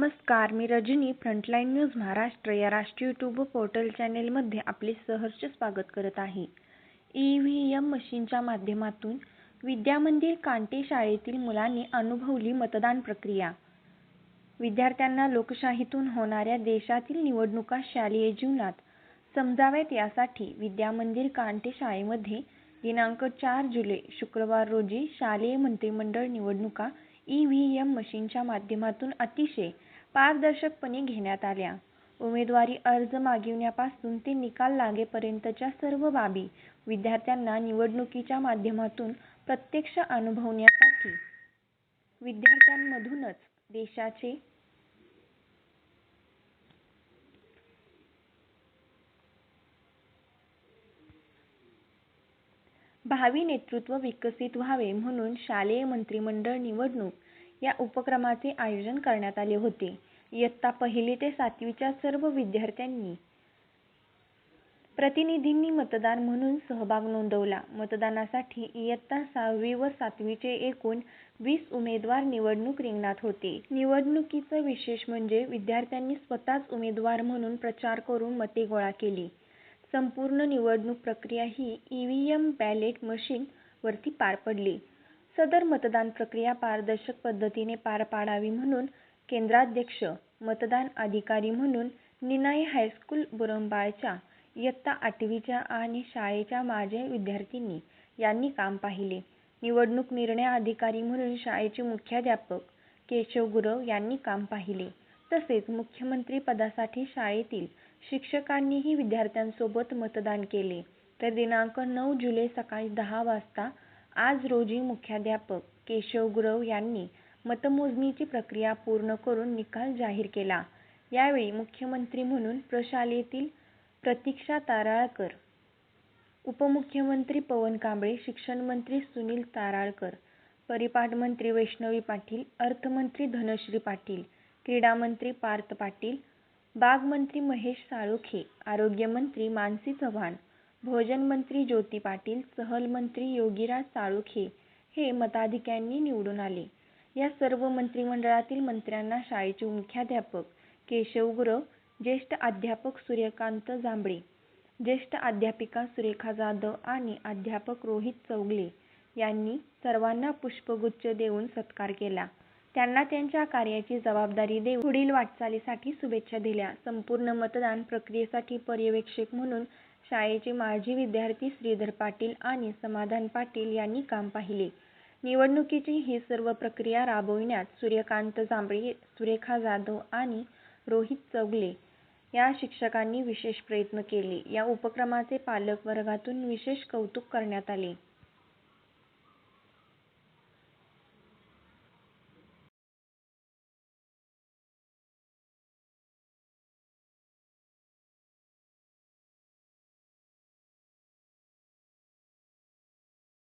नमस्कार मी Rajani frontline news Maharashtra या राष्ट्रीय यूट्यूब पोर्टल चॅनेलमध्ये आपले सहर्ष स्वागत करत आहे. ई व्ही एम मशीनच्या माध्यमातून विद्यामंदिर कांटे शाळेतील मुलांनी अनुभवली मतदान प्रक्रिया. विद्यार्थ्यांना लोकशाहीतून होणाऱ्या देशातील निवडणुका शालेय जीवनात समजाव्यात यासाठी विद्यामंदिर कांटे शाळेमध्ये दिनांक चार जुलै शुक्रवार रोजी शालेय मंत्रिमंडळ निवडणुका ई व्ही एम मशीनच्या माध्यमातून अतिशय पारदर्शकपणे घेण्यात आल्या. उमेदवारी अर्ज मागविण्यापासून ते निकाल लागेपर्यंतच्या सर्व बाबी विद्यार्थ्यांना निवडणुकीच्या माध्यमातून प्रत्यक्ष अनुभवण्यासाठी विद्यार्थ्यांमधूनच देशाचे भावी नेतृत्व विकसित व्हावे म्हणून शालेय मंत्रिमंडळ निवडणूक या उपक्रमाचे आयोजन करण्यात आले होते. इयत्ता पहिली ते सातवीच्या सर्व विद्यार्थ्यांनी प्रतिनिधींनी मतदार म्हणून सहभाग नोंदवला. मतदानासाठी इयत्ता सहावी व सातवीचे एकूण वीस उमेदवार निवडणूक रिंगणात होते. निवडणुकीचं विशेष म्हणजे विद्यार्थ्यांनी स्वतःच उमेदवार म्हणून प्रचार करून मते गोळा केली. संपूर्ण निवडणूक प्रक्रिया ही ईव्हीएम बॅलेट मशीन वरती पार पडली. सदर मतदान प्रक्रिया पारदर्शक पद्धतीने पार पाडावी म्हणून केंद्राध्यक्ष, मतदान अधिकारी म्हणून निनाई हायस्कूल बुरंबाळच्या इयत्ता आठवीच्या आणि शाळेच्या माजी विद्यार्थिनी यांनी काम पाहिले. निवडणूक निर्णय अधिकारी म्हणून शाळेचे मुख्याध्यापक केशव गुरव यांनी काम पाहिले. तसेच मुख्यमंत्री पदासाठी शाळेतील शिक्षकांनीही विद्यार्थ्यांसोबत मतदान केले. तर दिनांक नऊ जुलै सकाळी दहा वाजता आज रोजी मुख्याध्यापक केशव गुरव यांनी मतमोजणीची प्रक्रिया पूर्ण करून निकाल जाहीर केला. यावेळी मुख्यमंत्री म्हणून प्रशालेतील प्रतीक्षा ताराळकर, उपमुख्यमंत्री पवन कांबळे, शिक्षणमंत्री सुनील ताराळकर, परिपाठ मंत्री वैष्णवी पाटील, अर्थमंत्री धनश्री पाटील, क्रीडामंत्री पार्थ पाटील, बागमंत्री महेश साळोखे आरोग्यमंत्री मानसी चव्हाण, भोजनमंत्री ज्योती पाटील, सहलमंत्री योगीराज साळुंखे हे मताधिक्याने निवडून आले. या सर्व मंत्रिमंडळातील मंत्र्यांना शाळेचे मुख्याध्यापक केशव ज्येष्ठ अध्यापक सूर्यकांत जांभळे, ज्येष्ठ अध्यापिका सुरेखा जाधव आणि अध्यापक रोहित चौगले यांनी सर्वांना पुष्पगुच्छ देऊन सत्कार केला. त्यांना त्यांच्या कार्याची जबाबदारी देऊन पुढील वाटचालीसाठी शुभेच्छा दिल्या. संपूर्ण मतदान प्रक्रियेसाठी पर्यवेक्षक म्हणून शाळेचे माजी विद्यार्थी श्रीधर पाटील आणि समाधान पाटील यांनी काम पाहिले. निवडणुकीची ही सर्व प्रक्रिया राबविण्यात सूर्यकांत जांभळे, सुरेखा जाधव आणि रोहित चौगले या शिक्षकांनी विशेष प्रयत्न केले. या उपक्रमाचे पालक वर्गातून विशेष कौतुक करण्यात आले.